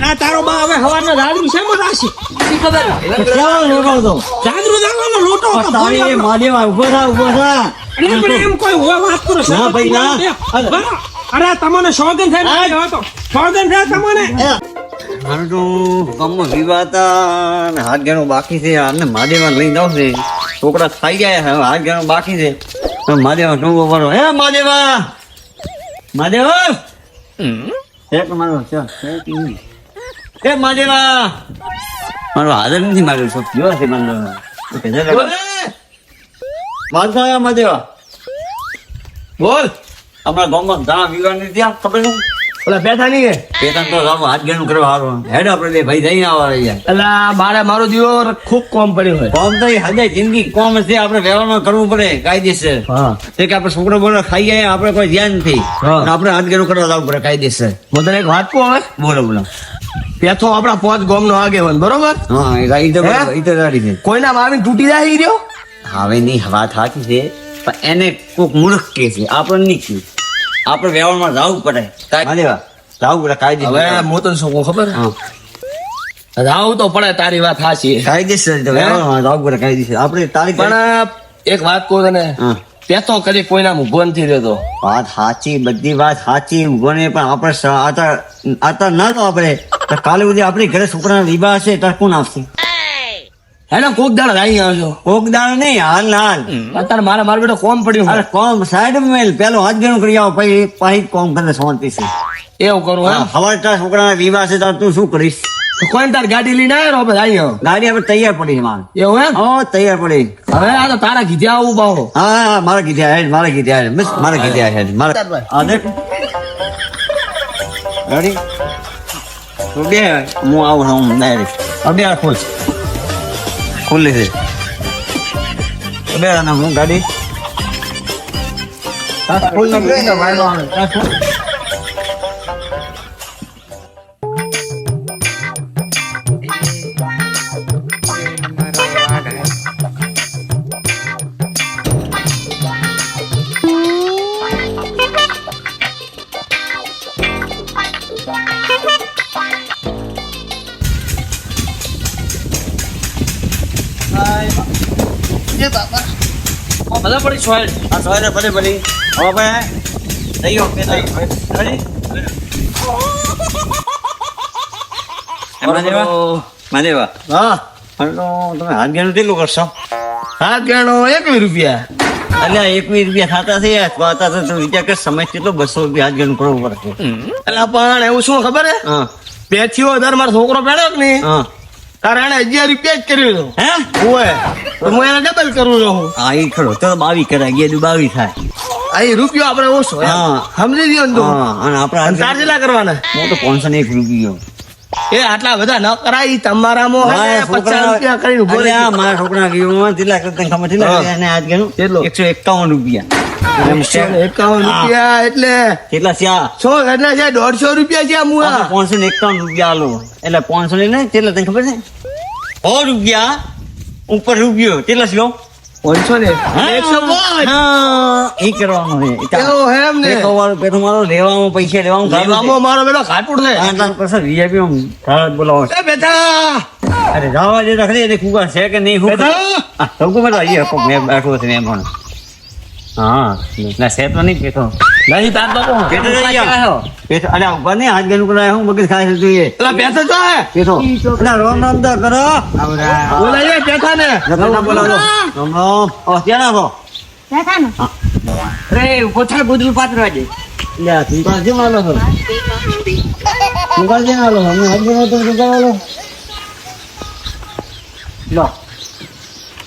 આ તારો બા હવે હવારના દાદરું શેમાં રાશી? શી ખબર. કેવો લોટો હતો દાદરું દાવાનો લોટો હતો તારી માદેવા ઊભો થા ઊભો થા. એટલે પણ એમ કોઈ હોય વાત કરો ના ભાઈ, ના. અરે. તમને સોગન થાય ને હતો. સોગન થાય તમને. મારું તો ગામમાં વિવાતા હાથ ગણો બાકી છે આને માદેવા લઈને જાવ છે. છોકરા થઈ ગયા હવે હાથ ગણો બાકી છે. માદેવા શું કરો હે માદેવા માદેવા એક મારો છે એક નહીં. એ મહાદેવા મારો હાજર નથી માર્યો છો કયો છે મારો? મારતો આયા બોલ. આપણા ગામમાં ઘણા વિવાહ ત્યાં ખબર છે? ઓલા બેઠા નહીં કે? પેતન તો રામ હાથ ગણું કરવા હારું હેડ આપણે બે ભાઈ જઈને આવવા રહ્યા. અલા મારે મારો દીવો ખૂબ કોમ પડ્યો હોય. કોમ તો હદે જિંદગી કોમ છે આપણે વ્યવહારમાં કરવું પડે કાયદેસર. હા. તે કે આપણે છોકરો બોલો ખાઈ જાય આપણે કોઈ ધ્યાન નથી. આપણે હાથ ગણું કરવા જવું પડે કાયદેસર. હું તને એક વાત કહું હવે? બોલો બોલો. પેથો આપણા પોચ ગોમ નો આગેવન બરોબર? હા એ ઈ તો? ઈ તો સારી છે. કોઈના માવી તૂટી જાય રહ્યો? હવે ની વાત સાચી છે પણ એને કોક મૂર્ખ કે છે આપણે નહીં કે આપણે વ્યવહારમાં જવું પડે કાલે જવું પડે કાયદેસર હવે હું તને શું ખબર? હા. રાવ તો પડે તારી વાત સાચી. કાયદેસર તો વ્યવહારમાં જવું પડે કાયદેસર. આપણે તારી પણ એક વાત કહું તને. પેથો કરી કોઈના ઊભો નથી રહેતો. વાત સાચી બધી વાત સાચી ઉભોને પણ આપણે આતા આતા ના તો આપણે તો કાલે સુધી આપણી ઘરે છોકરાના વિવાહ હશે ત્યારે કોણ આવશે? હેલો કોક દાળ આવી આવજો. કોક દાળ નહીં હાલ ના હાલ. અત્યારે મારા મારા બેટો કોમ પડ્યું અરે કોમ સાઈડ મેલ પેલો હાથ ગણું કરી આવો પછી પછી કોમ કરે શાંતિ છે. એવું કરું હવે તારા છોકરાના વિવાહ છે તો તું શું કરીશ? કોઈ તાર ગાડી લઈને આવ્યો આપણે આવી આવો. ગાડી આપણે તૈયાર પડી છે મારે. એવું એમ? હો તૈયાર પડી. હવે આ તો તારા કીધે આવું બાહો. હા હા મારા કીધે હેડ મારા કીધે હેડ મિસ મારા કીધા હેડ મારે દેખ. ગાડી તું બે હું આવું હું ડાયરેક્ટ અબે આ ખોલ ખુલ્લી છે. અબે હું ગાડી? આ ખોલ ને બે ને ભાઈ નો આ ખોલ. પડી સોય આ સવારે ભલે. ભલે હવે ભાઈ થઈ ગયો. થઈ રેડી માદેવા માદેવા હા. હલો તમે હાથ ગણું કેટલું કરશો? હા ગણો એકવી રૂપિયા. અલ્યા એકવીસ રૂપિયા થતા થયા તો વિચાર કર સમય કેટલો બસો રૂપિયા હાથ ગણું કરવું પડશે એટલે પણ એવું શું ખબર હે? હા. પેથીઓ દર મારો છોકરો પહેર્યો કે નહીં? હા તારે રૂપિયા જ કર્યું હે? ઓય તો હું એને ડબલ કરું છું. હા એ ખરો. તો બાવી કરાય ગયા બાવી થાય. અહીં રૂપિયો આપણે ઓછો હા. સમજી ગયો ને તું? હા અને આપણા કરવાના? હું તો પાંચસો ને એક રૂપિયો. એ આટલા બધા ન કરાય તમારામાં પચાસ રૂપિયા કરીને મારા છોકરા કેટલા ખબર? એકસો એકાવન રૂપિયા. એકાવન રૂપિયા એટલે કેટલા છે આ? સો છે દોઢસો રૂપિયા છે મુઆ પાંચસો ને એકાવન રૂપિયા આલો. એટલે પાંચસો ને કેટલા તને ખબર છે? સો રૂપિયા? ઉપર રૂપિયો. કેટલા છે પાંચસો ને? એકસો એ કરવાનું છે. એમ ને? પેલો મારો લેવામાં પૈસા લેવાનું લેવામાં મારો ખાટુડ છે. બોલાવો. છે. બેટા! અરે જવા દે એને કુકા છે કે નહીં હું બેટા! બેઠો મેં બેઠો છે મેં પણ હા. ના તો નહીં પેટો નહીં તાર તો પેટો તો અરે ઊભા નહીં હાથ કરાય હું મગજ ખાય જો રામ રામ તો કરો. બોલાય પેઠા ને. બોલાવો. રામ રામ. ઓ કોથા ગુદરું પાત્ર દે લે તું કાં કેમ આલો છો. મુકાલ હાથ ગણો તો તું લો.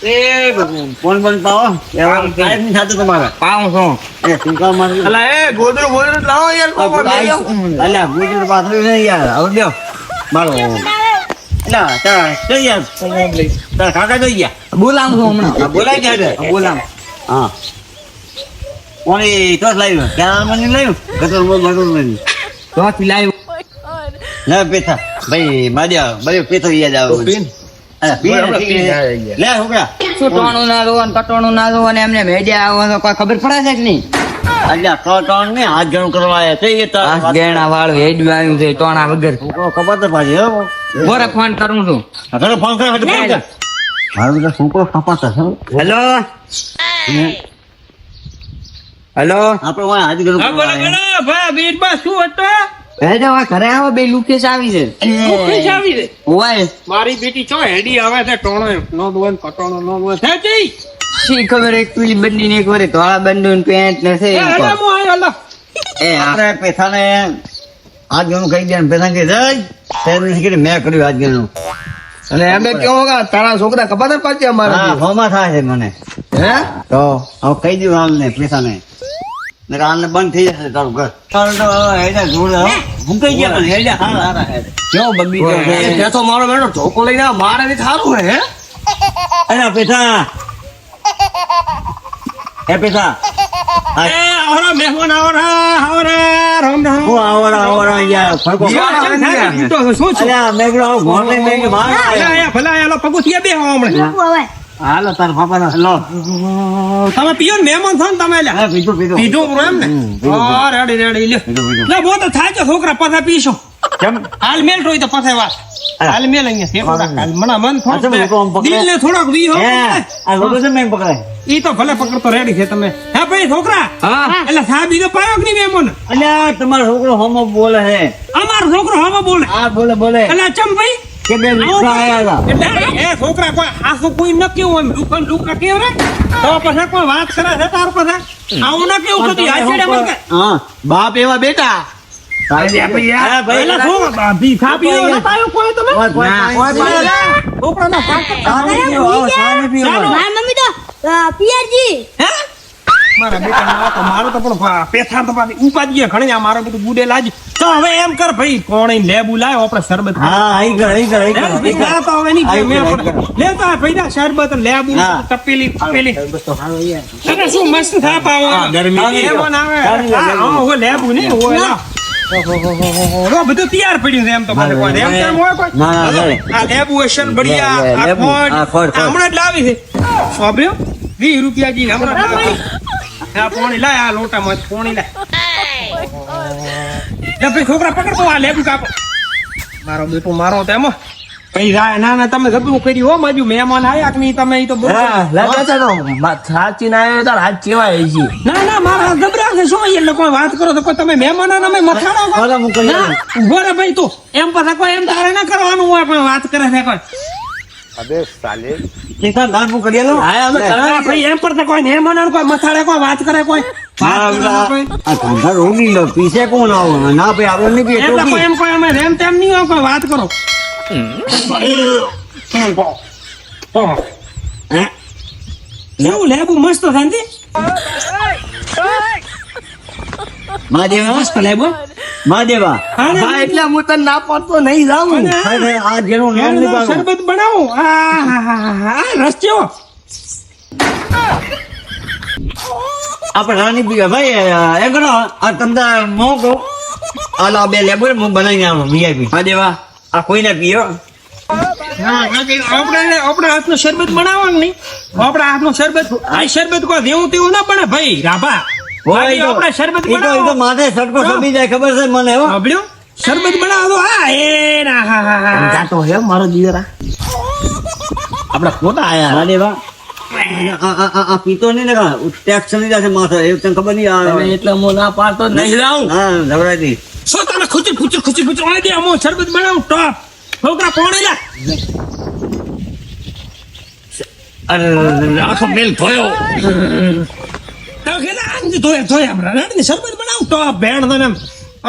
એ ફોન બંધ પાવો એવા કાંઈ નહીં થતું તમારે. પાઉં છો. એ તું કાં અલા એ ગોદરું ગોદરું લાવો યાર કોકો લઈ આવો. અલ્યા ગુજર પાથરી નહીં યાર. આવ લ્યો. મારો યાર. તાર કાકા કઈ ગયા. બોલાવું છું હમણાં. હા, બોલાય બોલાવું હા કોની તો લાવ્યો ક્યાં મને લાવ્યો? ગટર બોલ ગટર નહીં. ચોથી લાવ્યું લે પેથા. ભાઈ માર્યા ભાઈ પેથો યાદ આવે લે છોકરા શું ના દો કટોણું ના દો એમને મેડિયા આવે કોઈ ખબર પડે છે કે નહીં? અલ્યા તો ત્રણ ને હાથ ગણું કરવા આવ્યા છે એ તારા ગેણા વાળું હેડ્યું આવ્યું છે ટોણા વગર. ખબર તો પાછી બોરે ફોન કરું છું. ઘરે ફોન કર મારો બધો છોકરો ખપાતા છે હેલો? હેલો? આપણે હાથ ગણું ભાઈ વીરબા શું હતો? ઘરે આવો બે લુકેશ આવી છે. ઓફિસ આવી છે? ઓય મારી બેટી ચો હેડી આવે છે ટોણો. નો દોન પટોણો નો દોન છે જી શી ખબર એક પેલી બંડી ને એક વાર ધોળા પેન્ટ ને એ. મો હા આપણે પેથાને કહી દે પેથા કે કર્યું હાથ ગણું. અને એમે કેવો કે તારા છોકરા કપાતા પાછી હા અમારા હોમાં થાય છે મને. હે? તો હવે કહી દઉં આમને પેથાને. ને આમને બંધ થઈ જશે તારું ઘર. તારું તો હવે હેડા. હું. કહી ગયા પણ હેડા હારા હારા હેડે. કેવો છે? એ તે તો મારો બેટો ઢોકો લઈને મારે ને થારું હે અરે પેઠા. હે પેઠા. આવરા મહેમાન આવરા આવરા રામ રામ. હું આવરા આવરા અહીંયા ફરકો શું છે? સાહેબ, તો શું છું? અલ્યા મેં કીધું આવું ઘોર લઈને મેં કીધું બહાર ભલા આવ્યા. આયા, ભલા આયા, લો પગથિયા બેહો હમણાં. હાલો તાર પાપાનો લો તમે પીઓ ને મહેમાન છો ને તમે લ્યા. પીધું પીધું. પીધું પૂરું એમ ને? હમ, રેડી રેડી લે લે, બહુ તો થાય છોકરા પાછા પીશો? કેમ? હાલ મેલ હોય તો પાછા વાત. હાલ મેલ અહીંયા. હાલ મના મન થોડો દિલ ને થોડુંક વી હો. આ લોકો છે મેં પકડાય. ઈ તો ભલે પકડતો રેડી છે તમે. હે ભાઈ છોકરા? હા. એટલે સાહેબ તો પાયો કે નહીં મહેમાન? અલ્યા તમારો છોકરો હોમો બોલે હે અમારો છોકરો હવે બોલે. હા બોલે બોલે. એટલે ચમ ભાઈ? કે બે લુખા આયા હતા એ છોકરા કોઈ આસુ કોઈ ન કેવું એમ દુકાન લુકા કેવ રે? તો પછી કોઈ વાત કરે છે તાર પછી આવું ન કેવું કદી હાચડે મત હા બાપ એવા બેટા. હા, મારી બેટા મારો તો મારો તો પણ પેથા તો પાછી ઉપાધિએ ઘણી આ મારો બધું બુડેલા જ. તો હવે એમ કર ભાઈ કોણ લે લાયો આપણે શરબત હા અહીં કર અહીં કર અહીં કર, તો હવે નહીં આઈ લે તો આ ભઈના શરબત લેબુ હા. તપેલી તપેલી. શરબત તો યાર. અરે શું મસ્ત થા પાવો. ગરમી ની. આવે હા, હો લે બુ નહીં હો લા. બધું તૈયાર પડ્યું છે એમ તો મારે કોઈ. એમ કેમ હોય કોઈ? ના, ના. આ લેબુએશન બઢિયા, લે, લે, આ ખોડ. હમણાં જ લાવી છે. સાંભળ્યો? વીસ રૂપિયા જી હમણાં આ પોણી લાય આ લોટામાં પોણી લાય લે ભાઈ છોકરા પકડતો આ લેબુ કાપો મારો બેટો મારો તેમ કઈ રાય ના ના તમે ગબરું કર્યું હો માજુ મહેમાન આયા કે નહીં તમે ઈ તો. હા લાગે તો સાચી ના આવ્યો તાર હાથ કેવાય છે ના ના મારા ગભરા છે શું એટલે કોઈ વાત કરો તો કોઈ તમે મહેમાન અમે મથાડો છો? હવે હું કહી ના દઉં. ભાઈ તું એમ પર કોઈ એમ તારે ના કરવાનું હોય પણ વાત કરે છે કોઈ શેખર, દાન મુ કરી લો હા, અમે લે. ભાઈ એમ પર કોઈ મહેમાન કોઈ મથાડે કોઈ વાત કરે કોઈ વાત કરે આ- કોઈ. આ ધંધા રોગી લો પીસે કોણ આવો? ના ભાઈ આપણે નહીં પીએ એટલે કોઈ એમ કોઈ અમે રેમ તેમ નહીં હોય કોઈ વાત કરો. હે? લેવું લેબુ મસ્ત શાંતિ મહાદેવ મસ્ત લેબુ. મહાદેવા. હા એટલે હું તને ના પાડતો નહીં જાઉં. આ જેનું નામ નહીં શરબત બનાવો. આ હા હા હા આ રસ કેવો આપણે રાણી પીવા ભાઈ એ કરો આ તમને મોકો આલા બે લેબર હું બનાવીને આવું વીઆઈપી મહાદેવા આ કોઈને પીયો આપણે આપણે હાથનો શરબત બનાવવાનું નહીં. આપણા હાથનો શરબત આ શરબત કોઈ દેવું તેવું ના પડે ભાઈ રાભા. આપણે શરબત ઈ તો- ઈ તો બનાવો. માથે સટકો હા. સમી જાય ખબર છે મને હો. સાંભળ્યો? શરબત બનાવો. તો હા એ ના હા હા હા. જાતો હે મારો દીકરા આપણે ખોટા આયા. મહાદેવા આ આ પીતો નહીં ને ટેક્સ ચડી જશે માથે. એવું તને ખબર નહીં આવે. એટલે હું ના પાડતો નહીં. જાઉં. હા ધવરાજી શું તને ખુચર ખુચર ખુચર ખુચર ઓય દે હું શરબત બનાવું. ટોપ. છોકરા પોણી અરે આખો મેલ ધોયો. તો કે ના આંજી ધોયા ધોયા હમણાં. રેડ ને શરબત બનાવું. ટોપ ભેણ તને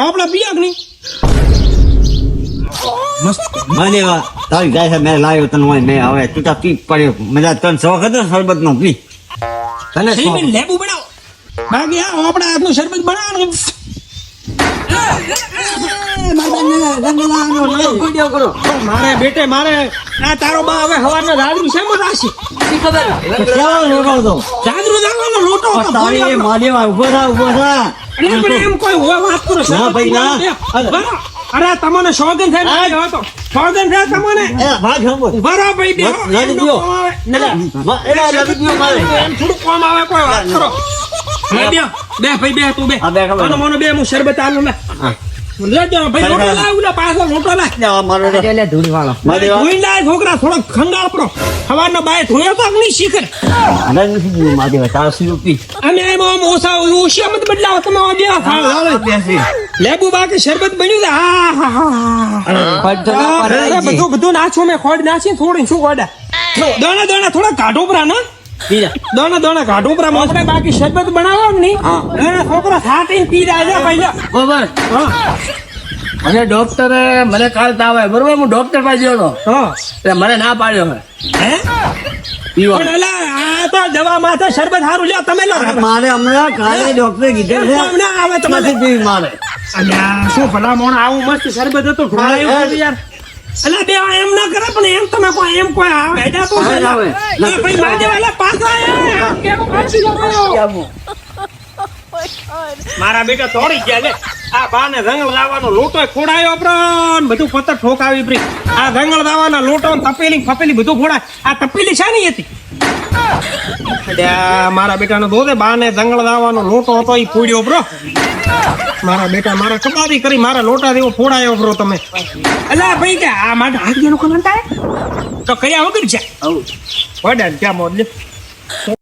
આપણે પીયા કે નહીં મસ્ત મહાદેવા તારી જાય છે મેં લાવ્યો તને હોય મેં હવે તું પી પડ્યો. મજા તને શોખ હતો શરબત નો પી. તને લેબુ બનાવો? બાકી આ આપણે હાથનું શરબત બનાવવાનું મારે બેટે મારે આ તારો બા હવે હવારના રાદરું શેમ રાશી કેવો લોટો હતો રાદરું દાવાનો લોટો હતો તારી એ ઊભો થા ઊભો થા એટલે પણ એમ કોઈ હોય વાત કરો ના ભાઈ, ના. અરે તમને સોગન થાય ને આવ્યો હતો સોગન થાય તમને એ ભાગ હંબો ઊભા રહો ભાઈ બે ના, ના. ના, ના. એલા ગયો મારે એમ થોડું કોમ આવે કોઈ વાત કરો બે બે ભાઈ બે તું બે ખબર. આનો બે હું શરબત આલું લે છોકરા થોડો ખંગાળ બાય ધોયો તો નહીં શીખર. એમ ઓછા મત બદલાવો તમે. લેબુ બાકી શરબત બન્યું હા હા બધું બધું નાખ્યું મેં ખોડ નાખી થોડી શું ખોડા? દાણા દાણા થોડા કાઢો પરા ના દાણા દાણા કાઢો પરા આપણે બાકી શરબત બનાવો ને નહીં? દાણા છોકરા પી જાય પહેલા બરોબર અને ડોક્ટરે મને કાલ તાવ આવે બરોબર હું ડોક્ટર પાસે ગયો હતો. હા. એટલે મને ના પાડ્યો હે હે? પીવા. પણ આ તો દવા માથે શરબત હારું લ્યો તમે લો મારે હમણાં કાલે ડોક્ટરે કીધું છે. હમણાં આવે તમારે પીવી મારે. શું ભલા મોણ આવું મસ્ત શરબત હતું હતું યાર. અલા બે એમ ના કરે પણ એમ તમે કોઈ એમ કોઈ આવે. હેડા તો આવે. ભાઈ માજે વાલા પાછા આયા. કેમ પાછી જવાયો? મારા બેટા તોડી ગયા લે. આ બાને રંગળ લાવવાનો લોટો ખોડાયો પ્રાણ બધું પત્તર ઠોકાવી પ્રી આ રંગળ લાવવાના લોટો ને તપેલી ફપેલી બધું ખોડાય. આ તપેલી છે નહીં હતી મારા બેટાનો દોધે બાને જંગલ લાવવાનો લોટો હતો એ ફોડ્યો બ્રો. મારા બેટા મારા કબારી કરી મારા લોટા જેવો ફોડાયો બ્રો તમે. અલા ભાઈ કે આ માટે હાથ ગયેલું કોણ તો કયા વગર જા. વડાને ક્યાં ત્યાં લે